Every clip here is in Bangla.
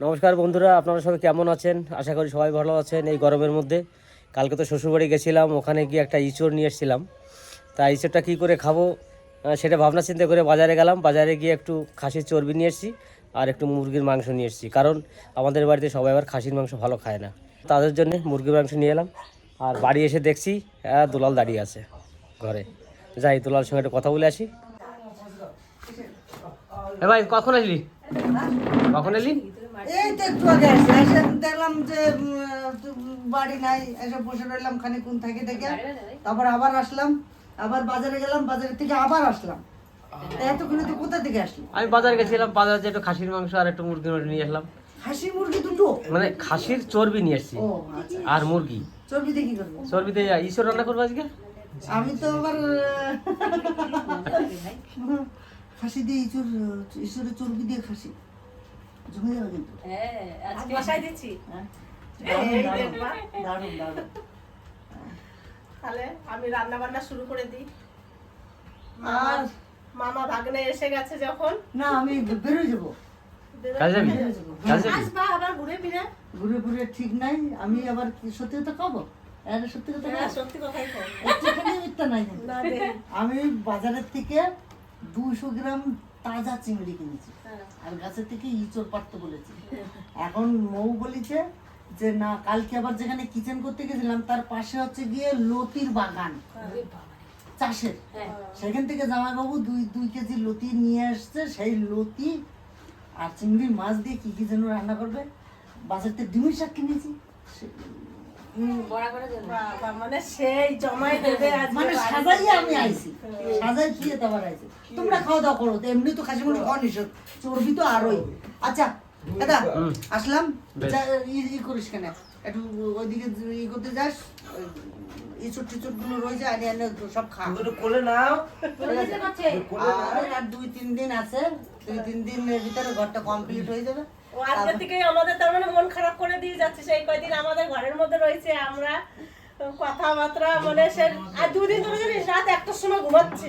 নমস্কার বন্ধুরা আপনারা সবাই কেমন আছেন? আশা করি সবাই ভালো আছেন এই গরমের মধ্যে। কালকে তো শ্বশুরবাড়ি গেছিলাম ওখানে গিয়ে একটা ইঁচড় নিয়ে এসেছিলাম। তা ইঁচড়টা কী করে খাব? সেটা ভাবনা চিন্তা করে বাজারে গেলাম বাজারে গিয়ে একটু খাসির চর্বি নিয়ে এসেছি আর একটু মুরগির মাংস নিয়ে এসেছি। কারণ আমাদের বাড়িতে সবাই আবার খাসির মাংস ভালো খায় না। তাদের জন্য মুরগির মাংস নিয়ে এলাম আর বাড়ি এসে দেখছি আহ, দুলাল দাঁড়িয়ে আছে ঘরে। যাই দুলাল সঙ্গে একটু কথা বলে আসি। এ ভাই কখন আসলি? কখন এলি? এই তো একটু আগে আসি এসে দেখলাম যে বাড়ি নাই এসে বসে রইলাম খানিক্ষণ থেকে থেকে তারপর আবার আসলাম আবার বাজারে গেলাম বাজার থেকে আবার আসলাম। এতক্ষণে তো কোথা থেকে আসলি? আমি বাজারে গেছিলাম বাজারে যে একটু খাসির মাংস আর একটু মুরগির মাংস নিয়ে আসলাম। হাসি মুরগি দুটো? মানে খাসির চর্বি নিয়ে এসেছি ও আচ্ছা। আর মুরগি। চর্বি দিয়ে কি করব? চর্বিতে ঈশ্বর রান্না করব আজকে? আমি তো আবার খাসি দিয়ে ঈশ্বর ঈশ্বরের চর্বি দিয়ে খাসি। জমে যাবে কিন্তু হ্যাঁ। দারুণ দারুণ। তাহলে আমি রান্না বান্না শুরু করে দিই। আর মামা ভাগ্নে এসে গেছে যখন। না আমি বেরোয় যাব। ঘুরে ফিরে। ঘুরে ঘুরে ঠিক নাই আমি আবার কি সত্যি কথা খাব সত্যি কথা হ্যাঁ, সত্যি কথাই মিথ্যা নাই আমি বাজারের থেকে দুশো গ্রাম তাজা চিংড়ি কিনেছি। হ্যাঁ। আর গাছের থেকে ইঁচড় পাড়তে বলেছি। এখন মৌ বলেছে যে না কালকে আবার যেখানে কিচেন করতে গেছিলাম তার পাশে হচ্ছে গিয়ে লতির বাগান। চাষের। সেখান থেকে জামাইবাবু দুই দুই কেজি লতি নিয়ে আসছে। সেই লতি আর চিংড়ির মাছ দিয়ে কি কি যেন রান্না করবে? বাজার থেকে ডিমের শাক কিনেছি। মানে সেই জমাই দেবে মানে বাড়িতে। আমি আইছি। সাজাই দিয়ে তারপর আইছি। তোমরা খাওয়া দাওয়া করো এমনি তো খাসি মাংস খাওয়া নিষেধ। চর্বি তো আরোই। আচ্ছা দাদা আসলাম। ই করিস কেন? একটু ওইদিকে ই করতে যাস। গুলো রয়েছে আনি আনি সব খা। কোলে নাও। আর আর দুই তিন দিন আছে। দুই তিন দিনের ভিতরে ঘরটা কমপ্লিট হয়ে যাবে। ও আজকে থেকে আমাদের তার মানে মন খারাপ করে দিয়ে যাচ্ছে সেই কয়দিন আমাদের ঘরের মধ্যে রয়েছে আমরা কথাবার্তা মানে সে আর দুদিন ধরে জানিস রাত একটার সময় ঘুমাচ্ছে।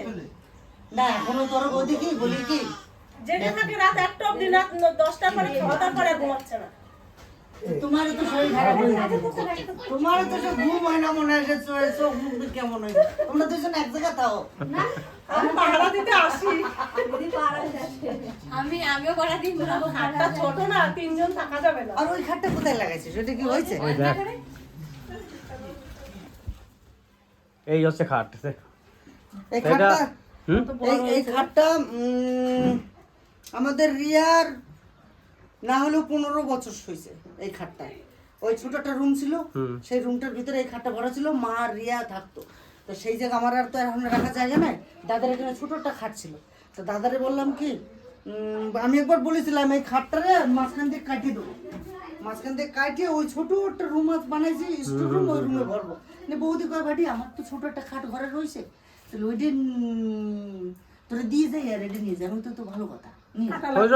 না এখনও তোর ওদিকেই বলি কি? জেগে থাকে রাত একটা অব্দি রাত দশটার পরে খাওয়া পরে ঘুমাচ্ছে না। তোমার তো শরীর খারাপ হয়ে যাবে। তোমার তো সব ঘুম হয় না মনে হয় চোখ মুখ কেমন হয় তোমরা দুজন এক জায়গায় থাও আমি পাহারা দিতে আসি। আমি আমিও করা দিন খাটটা ছোট না তিনজন থাকা যাবে না। আর ওই খাটটা কোথায় লাগাইছে? সেটা কি হয়েছে? এই হচ্ছে খাট এই খাটটা এই এই খাটটা আমাদের রিয়ার না হলেও পনেরো বছর হয়েছে এই খাটটায়। ওই ছোট একটা রুম ছিল সেই রুমটার ভিতরে এই খাটটা ভরা ছিল মা আর রিয়া থাকতো। তো সেই জায়গা আমার আর তো এখন রাখা জায়গা নাই দাদার এখানে ছোট একটা খাট ছিল। তো দাদারে বললাম কি আমি একবার বলেছিলাম এই খাটটারে মাঝখান দিয়ে কাটিয়ে দেবো। মাঝখান দিয়ে কাটিয়ে ওই ছোট একটা রুম বানাইছি স্টোর রুম ওই রুমে ভরবো। মানে বৌদি কয় ভাটি আমার তো ছোট একটা খাট ঘরে রয়েছে তাহলে ওইটা তোরা দিয়ে যাই আর এটা নিয়ে যাই তো তো ভালো কথা।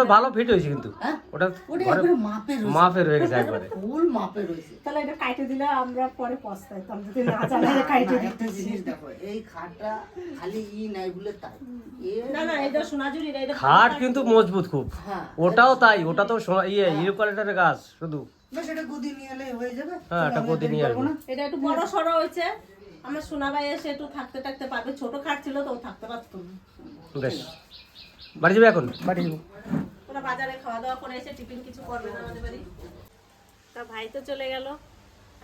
ভালো ফিট হয়েছে কিন্তু। হ্যাঁ? ওটা ওটা ঘরে একবারে মাপে রয়েছে। মাপের হয়ে গেছে একবারে ফুল মাপে রয়েছে। তাহলে এটা কাইটে দিলে আমরা পরে পস্তাইতাম যদি না জানি কাইটে না, জিনিস দেখো এই খাটটা খালি ই নাই বলে তাই। না না এটা সোনাঝুরি এটা খাট কিন্তু মজবুত খুব। হ্যাঁ ওটাও তাই ওটা তো সোনা- ইয়ে ইউকালিটারের গাছ শুধু। না সেটা গদি নিয়ে এলে হয়ে যাবে। হ্যাঁ, গদি নিয়ে আসব। এটা একটু বড় সড়ো হয়েছে। আমার সোনাবাই এসে একটু থাকতে থাকতে পারবে। ছোট খাট ছিল তো থাকতে পারতো বেশ। বাড়ি যাবে এখন? বাড়ি যাব। ওরা বাজারে খাওয়া দাওয়া করে এসে টিফিন কিছু করবে না আমাদের বাড়ি। তা ভাই তো চলে গেল।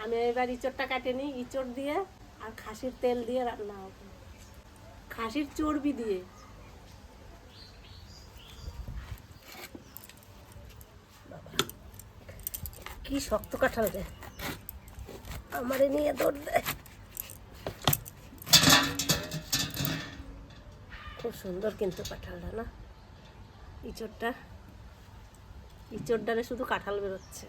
আমি এবার ইঁচড়টা কাটে নিই ইঁচড় দিয়ে আর খাসির তেল দিয়ে রান্না হবে। খাসির চর্বি দিয়ে। কি শক্ত কাঁঠাল রে। আমারে নিয়ে দৌড় দেয় খুব সুন্দর কিন্তু কাঁঠালটা না? ইঁচড়টা ইঁচড় ডালে শুধু কাঁঠাল বেরোচ্ছে।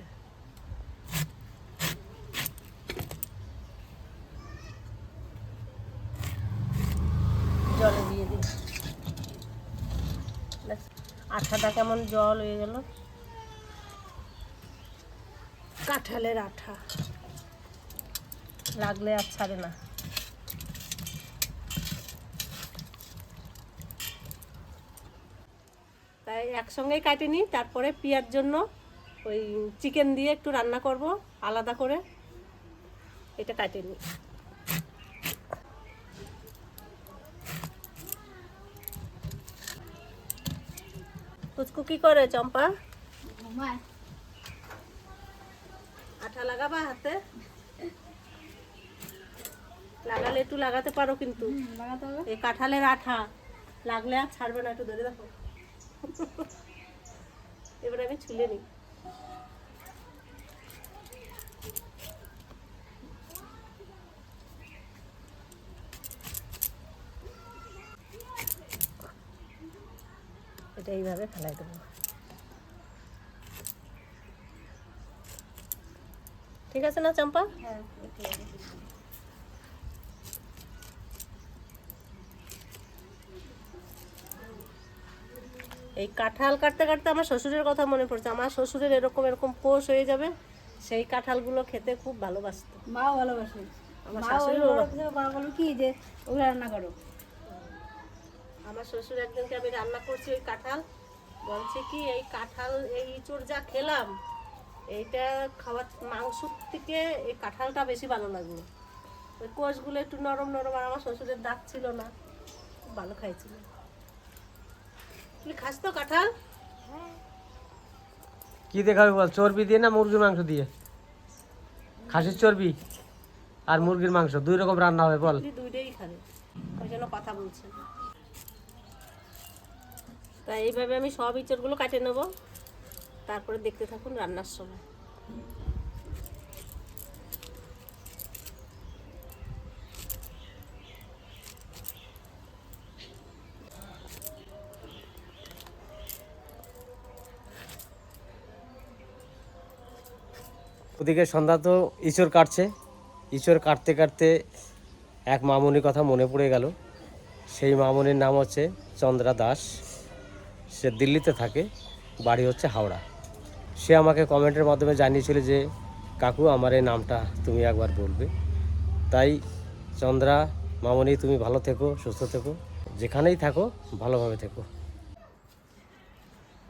জলে দিয়ে দিই। আঠাটা কেমন জল হয়ে গেল। কাঁঠালের আঠা। লাগলে আর ছাড়ে না। একসঙ্গেই কাটিনি তারপরে পিয়ার জন্য ওই চিকেন দিয়ে একটু রান্না করব আলাদা করে এটা কাটে নিই। পুচকু কি করে চম্পা? আঠা লাগাবা হাতে? লাগালে একটু লাগাতে পারো কিন্তু। এই কাঁঠালের আঠা লাগলে আর ছাড়বে না একটু ধরে দেখো। এবার আমি ছুলে নিই। এটা এইভাবে ফেলাই দেবো। ঠিক আছে না চম্পা? এই কাঁঠাল কাটতে কাটতে আমার শ্বশুরের কথা মনে পড়ছে। আমার শ্বশুরের এরকম এরকম কোষ হয়ে যাবে সেই কাঁঠালগুলো খেতে খুব ভালোবাসত। মাও ভালোবাসে। আমার মা ওই মা বলো কি যে ওগুলো রান্না করো। আমার শ্বশুর একদিনকে আমি রান্না করছি ওই কাঁঠাল। বলছে কি এই কাঁঠাল এই ইঁচড় যা খেলাম এইটা খাওয়ার মাংসর থেকে এই কাঁঠালটা বেশি ভালো লাগল ওই কোষগুলো একটু নরম নরম আর আমার শ্বশুরের দাঁত ছিল না খুব ভালো খাইছিল। তুমি খাস তো কাঁঠাল? কি দেখাবে বল চর্বি দিয়ে না মুরগির মাংস দিয়ে? খাসির চর্বি আর মুরগির মাংস দুই রকম রান্না হবে বল। দুইটাই খাবে। ওই জন্য কথা বলছে তা এইভাবে আমি সব ইঁচড়গুলো কাটে নেব। তারপরে দেখতে থাকুন রান্নার সময়। ওদিকে সন্ধ্যা তো ইঁচড় কাটছে। ইঁচড় কাটতে কাটতে এক মামনির কথা মনে পড়ে গেল। সেই মামনির নাম হচ্ছে চন্দ্রা দাস। সে দিল্লিতে থাকে, বাড়ি হচ্ছে হাওড়া। সে আমাকে কমেন্টের মাধ্যমে জানিয়েছিল যে, কাকু, আমার এই নামটা তুমি একবার বলবে। তাই চন্দ্রা, মামনি, তুমি ভালো থেকো, সুস্থ থেকো। যেখানেই থাকো, ভালোভাবে থেকো।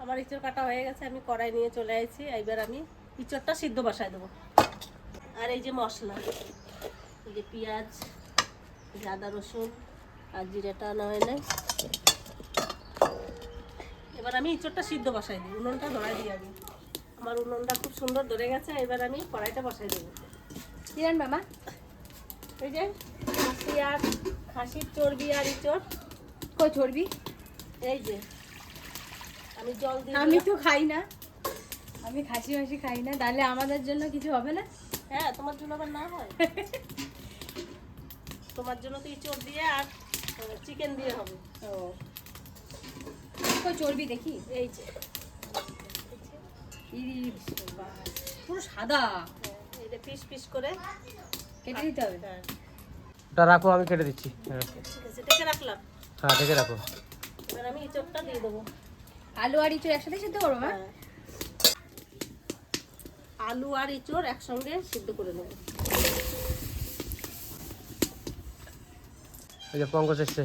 আমার ইঁচড় কাটা হয়ে গেছে, আমি কড়াই নিয়ে চলে আসছি এইবার আমি ইঁচড়টা সিদ্ধ বসায় দেবো। আর এই যে মশলা এই যে পেঁয়াজ আদা রসুন আর জিরেটা আনা হয় এবার আমি ইঁচড়টা সিদ্ধ বসাই দিই উনুনটা ধরাই দিই আগে। আমার উনুনটা খুব সুন্দর ধরে গেছে এবার আমি কড়াইটা বসাই দেবো। কি রান্না মা? এই যে খাসি আর খাসির চর্বি আর ইঁচড় কই চর্বি? এই যে আমি জল দিয়ে আমি তো খাই না। আমি খাসি মাসি খাই না তাহলে আমাদের জন্য কিছু হবে না? হ্যাঁ তোমার জন্য আবার না হয়। তোমার জন্য তো ইঁচড় দিয়ে আর চিকেন দিয়ে হবে। ও। চর্বি দেখি? এই যে। পুরো সাদা। এটা পিস পিস করে। কেটে দিতে হবে? হ্যাঁ। ওটা রাখো আমি কেটে দিচ্ছি। হ্যাঁ ঠিক আছে ডেকে রাখলাম। হ্যাঁ দেখে রাখো। এবার আমি ইঁচড়টা দিয়ে দেবো। আলু আর ইঁচড় একসাথে সিদ্ধ করব হ্যাঁ। আলু আর ইঁচড় একসঙ্গে সিদ্ধ করে নেব। এই যে পঙ্কজ এসছে।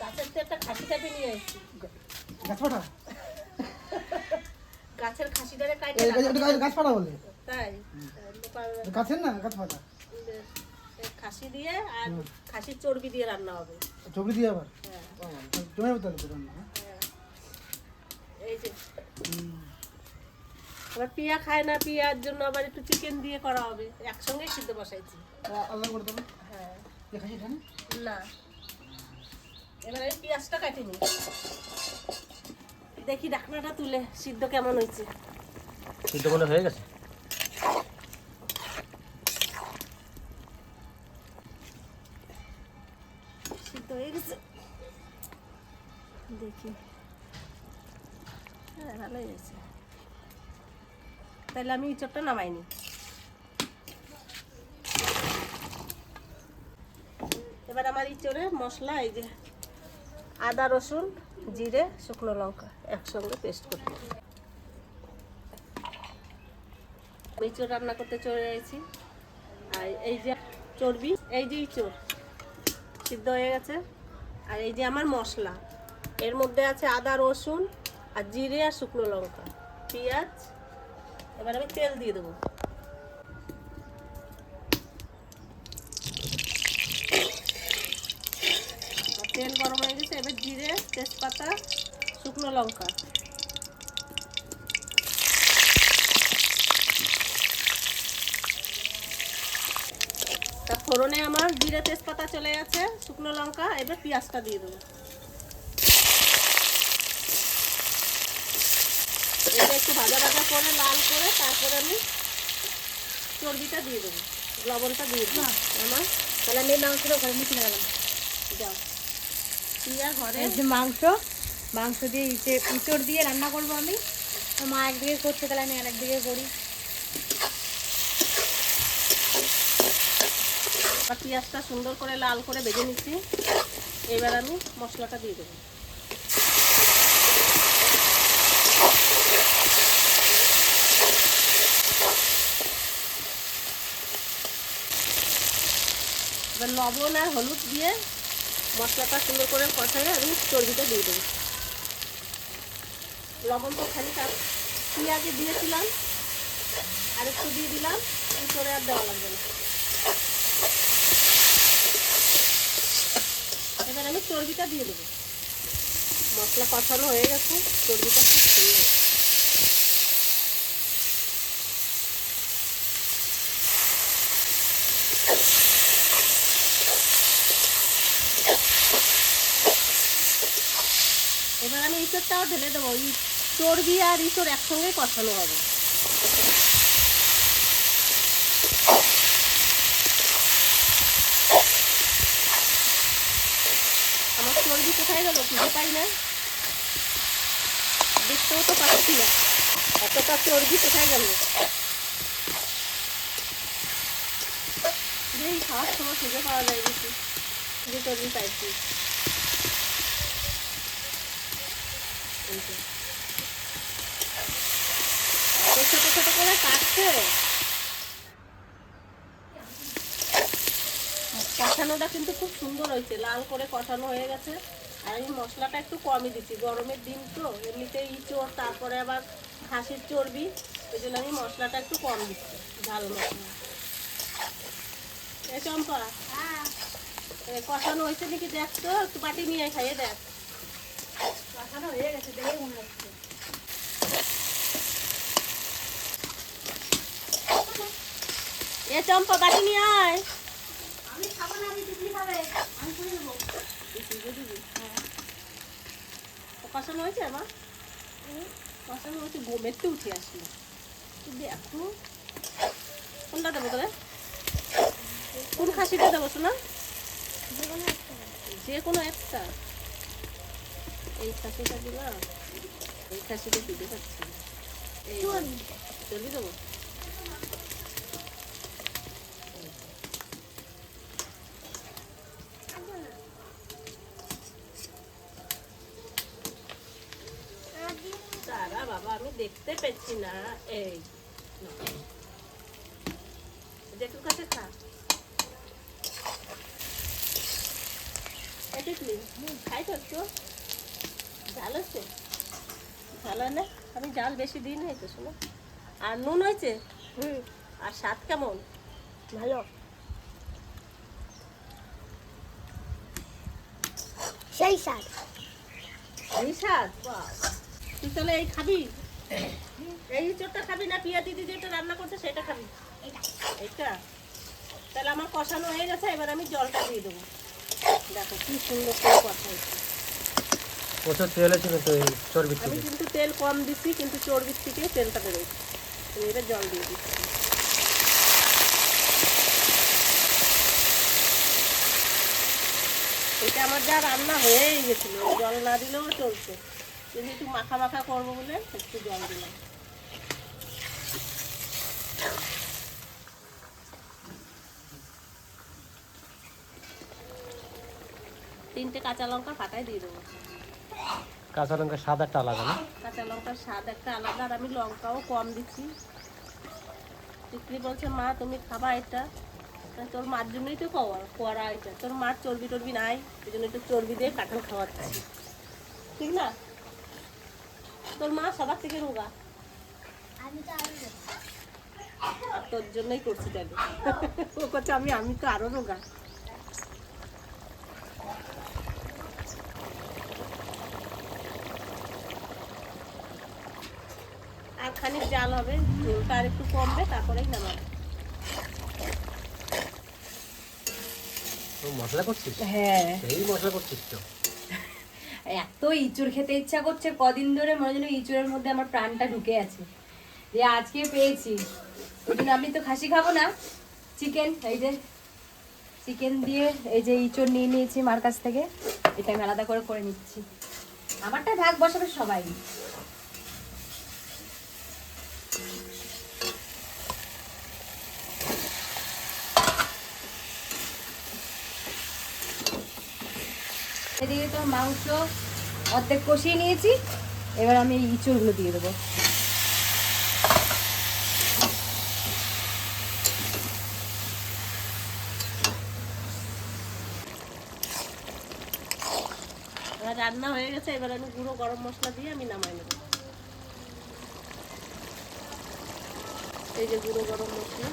গাছের তো একটা খাসি টাইপে নিয়ে আসছি। গাছের খাসিটারে কাটে গাছ পাড়া বলে? তাই। গাছের না গাছ পাড়া খাসি দিয়ে আর খাসির চর্বি দিয়ে রান্না হবে। চবড়ি দিয়ে আবার? হ্যাঁ। জমে তাহলে রান্না এই যে। আবার পিয়া খায় না পিয়ার জন্য আবার একটু চিকেন দিয়ে করা হবে। একসঙ্গে সিদ্ধ বসাইছি। আলাদা করে দেবো? হ্যাঁ। না? এবার পেঁয়াজটা কাটি নি। দেখি ডাকনাটা তুলে সিদ্ধ কেমন হয়েছে? সিদ্ধ মনে হয়ে গেছে? হ্যাঁ ভালোই হয়েছে। তাহলে আমি ইঁচড়টা নামাইনি এবার আমার ইঁচড়ে মশলা, এই যে আদা, রসুন, জিরে, শুকনো লঙ্কা একসঙ্গে পেস্ট করতে ইঁচড় রান্না করতে চলে এসেছি। আর এই যে চর্বি, এই যে ইঁচড় সিদ্ধ হয়ে গেছে। আর এই যে আমার মশলা, এর মধ্যে আছে আদা, রসুন আর জিরে আর শুকনো লঙ্কা। পেঁয়াজ, এবার আমি তেল দিয়ে দেবো। তেল গরম হয়ে গেছে, এবার জিরে, তেজপাতা, শুকনো লঙ্কা। তা ফোড়নে আমার জিরে, তেজপাতা চলে গেছে, শুকনো লঙ্কা, এবার পেঁয়াজটা দিয়ে দেবো এটা একটু ভাজা ভাজা করে লাল করে তারপরে আমি চর্বিটা দিয়ে দেবো লবণটা দিয়ে দেবো। আমার তাহলে আমি মাংসটা ঘরে নিয়ে চলে গেলাম যাও। পিয়া ঘরে? যে মাংস মাংস দিয়ে ইচে ইঁচড় দিয়ে রান্না করব আমি। মা একদিকে করছে তাহলে আমি আরেকদিকে করি। আর পেঁয়াজটা সুন্দর করে লাল করে ভেজে নিচ্ছি। এবার আমি মশলাটা দিয়ে দেবো। এবার লবণ আর হলুদ দিয়ে মশলাটা সুন্দর করে কষায় আমি চর্বিটা দিয়ে দেবো। লবণ তো খালি পেঁয়াজে দিয়েছিলাম, আর একটু দিয়ে দিলাম করে আর দেওয়া লাগবে না। এবার আমি চর্বিটা দিয়ে দেবো। মশলা কষানো হয়ে গেছে, চর্বিটা দিয়ে দেবো এবার ঢেলে দেবো। ই চর্বি আর ইঁচড় একসঙ্গে কষানো হবে। আমার চর্বি কোথায় গেল খুঁজে পাই না। দেখতেও তো পাচ্ছি না। এতটা চর্বি কোথায় গেল? এই খাওয়ার সময় খুঁজে পাওয়া যায় বেশি। যে চর্বি পাইছি এই যে। তো ছোট ছোট করে কাটছে। কষানোটা কিন্তু খুব সুন্দর হয়েছে। লাল করে কষানো হয়ে গেছে। আর আমি মশলাটা একটু কমই দিচ্ছি। গরমের দিন তো এমনিতেই চোর তারপরে আবার খাসির চর্বি। ওই জন্য আমি মশলাটা একটু কম দিচ্ছি ঝাল মশলা। এ চম্পা এ কষানো হয়েছে নাকি? দেখ তো একটু বাটি নিয়ে খাইয়ে দেখ। কষানো হয়ে গেছে দেখে মনে হচ্ছে এ চম্পা বাটি নিয়ে আয় আমি খাব না আমি দিদি খাবে আমি করে দেবো কষানো হয়েছে আমার কষানো হয়েছে গোমেরতে উঠে আসলো দেখো কোনটা দেবো তবে কোন খাসিটা দেবো শোনা যে কোনো একটা এই খাসিটা দিলাম এই খাসিটা দিতে পারছি এই দেবো? বাবা আমি দেখতে পেয়েছি না। এই জেঠুর কাছে খা। এটা কি খাই তো ঝাল হচ্ছে? ঝাল হয় না? আমি জাল বেশি দিই দিন হয়েছে শোনো। আর নুন হয়েছে? হুম। আর স্বাদ কেমন? ভালো। সেই স্বাদ। এই স্বাদ? তুই তাহলে এই খাবি? এই চোরটা খাবি না পিয়া দিদি যেটা রান্না করছে সেটা খাবি? এইটা? তাহলে আমার কষানো হয়ে গেছে এবার আমি জলটা দিয়ে দেবো। দেখো কি সুন্দর করে কষাইছে প্রচুর তেল হয়েছিল তো এই চর্বির আমি কিন্তু তেল কম দিচ্ছি কিন্তু চর্বির থেকে তেলটা বেরোচ্ছে আমি এবার জল দিয়ে দিচ্ছি। এটা আমার যা রান্না হয়েই গেছিল জল না দিলেও চলছে। কিন্তু একটু মাখা মাখা করব বলে একটু জল দিলাম। তিনটে কাঁচা লঙ্কা পাতায় দিয়ে দেবো। কাঁচা লঙ্কা স্বাদ একটা আলাদা না? কাঁচা লঙ্কার স্বাদ একটা আলাদা আর আমি লঙ্কাও কম দিচ্ছি। বিক্রি বলছে মা তুমি খাবা এটা। তোর মার জন্যই তো করা করা এটা। তোর মার চর্বি টর্বি নাই এই জন্য একটু চর্বি দিয়ে কাঁঠাল খাওয়াচ্ছি। ঠিক না? তোর মা সবার থেকে রোগা। আর তোর জন্যই করছি তাহলে। ও করছে আমি আমি তো আরও রোগা। আর খানিক জাল হবে ঝোলটা আর একটু কমবে তারপরেই নামাবে। মশলা করছিস? হ্যাঁ। এই মশলা করছিস তো। এত ইঁচড় খেতে ইচ্ছা করছে কদিন ধরে মনে ইঁচড়ের মধ্যে আমার প্রাণটা ঢুকে আছে। যে আজকে পেয়েছি। ওই জন্য আমি তো খাসি খাব না। চিকেন এই যে চিকেন দিয়ে এই যে ইঁচড় নিয়ে নিয়েছি মার কাছ থেকে। এটা আমি আলাদা করে করে নিচ্ছি। আমারটা ভাগ বসাবে সবাই। এদিকে তো মাংস অর্ধেক কষিয়ে নিয়েছি। এবার আমি এই দিয়ে দেবো। রান্না হয়ে গেছে, এবার আমি গুঁড়ো গরম মশলা দিয়ে আমি নামাই নেব। এই যে গুঁড়ো গরম মশলা।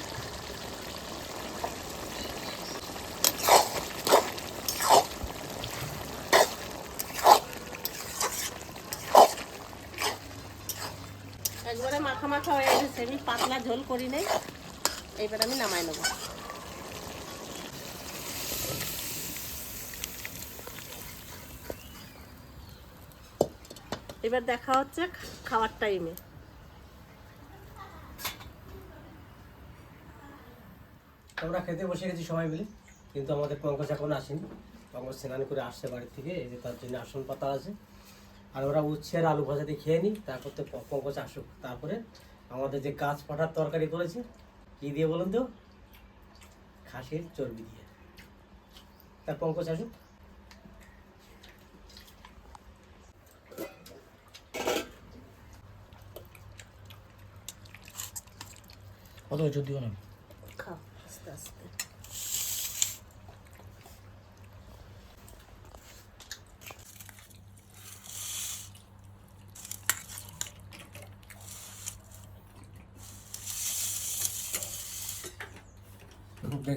একবারে মাখা মাখা হয়ে গেছে। আমি পাতলা ঝোল করি নাই। এইবার আমি নামাই নেব। এবার দেখা হচ্ছে খাওয়ার টাইমে আমরা খেতে বসে গেছি সবাই মিলে, কিন্তু আমাদের পঙ্কজ এখন আসেনি। পঙ্কজ স্নান করে আসছে বাড়ি থেকে, এই যে তার জন্য আসন পাতা আছে। আর ওরা উচ্ছে আর আলু ভাজা দিয়ে খেয়ে নি তারপর তো পঙ্কজ আসুক। তারপরে আমাদের যে গাছ পাঠার তরকারি করেছে, কী দিয়ে বলুন তো? খাসির চর্বি দিয়ে। তার পঙ্কজ আসুক। বছর দিও না?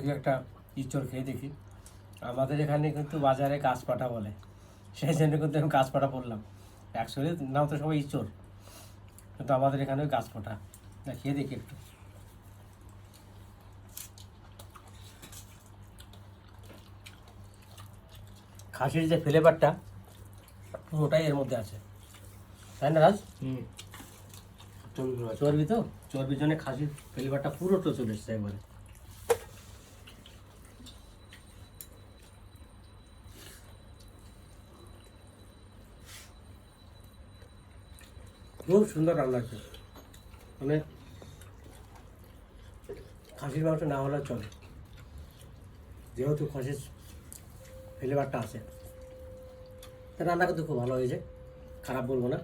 দেখি একটা ইঁচড় খেয়ে দেখি। আমাদের এখানে কিন্তু বাজারে গাছপাটা বলে। সেই জন্য কিন্তু আমি গাছপাটা বললাম। অ্যাকচুয়ালি নাম তো সবাই ইঁচড়। কিন্তু আমাদের এখানে গাছপাটা না খেয়ে দেখি একটু। খাসির যে ফ্লেভারটা পুরোটাই এর মধ্যে আছে। তাই না রাজ? চর্বি তো? চর্বির জন্য খাসির ফ্লেভারটা পুরোটা চলে এসছে একবারে। খুব সুন্দর রান্না হচ্ছে মানে খাসির মাংস না হলে চলে। যেহেতু খাসির ফ্লেভারটা আছে। রান্না কিন্তু খুব ভালো হয়েছে। খারাপ বলব না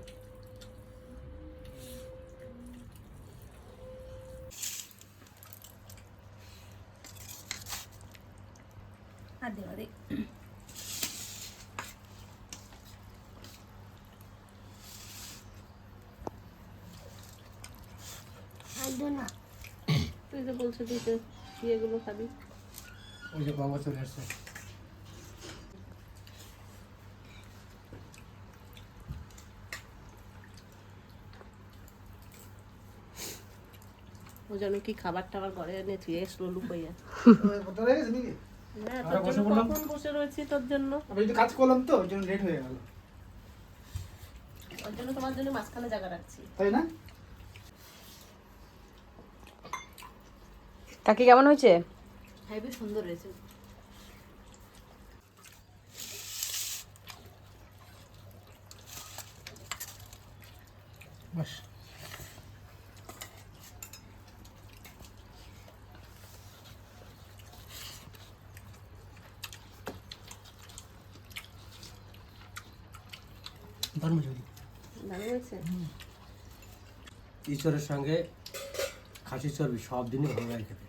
আর দেওয়া দে তুই তো ইয়েগুলো খাবি। ওই যে বাবা চলে আসছে। ও যেন কি খাবার টাবার ঘরে এনে থুয়ে এসলো লুকাইয়া। না তোর বসে জন্য কখন বসে রয়েছি তোর জন্য? আমি কাজ করলাম তো ওই জন্য লেট হয়ে গেল। ওর জন্য তোমার জন্য মাঝখানে জায়গা রাখছি। তাই না? কাকি কেমন হয়েছে? হেবি সুন্দর বাস। হয়েছে? ঈশ্বরের সঙ্গে খাসি চর্বি সব দিনই ভালো লাগে খেতে।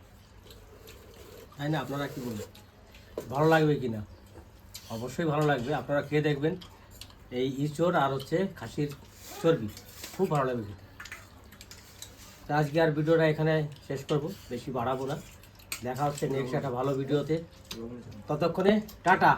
তাই না? আপনারা কি বলবেন? ভালো লাগবে কি না? অবশ্যই ভালো লাগবে। আপনারা খেয়ে দেখবেন এই ইঁচড় আর হচ্ছে খাসির চর্বি। খুব ভালো লাগবে খেতে। তো আজকে আর ভিডিওটা এখানে শেষ করব। বেশি বাড়াবো না। দেখা হচ্ছে নেক্সট একটা ভালো ভিডিওতে। ততক্ষণে টাটা।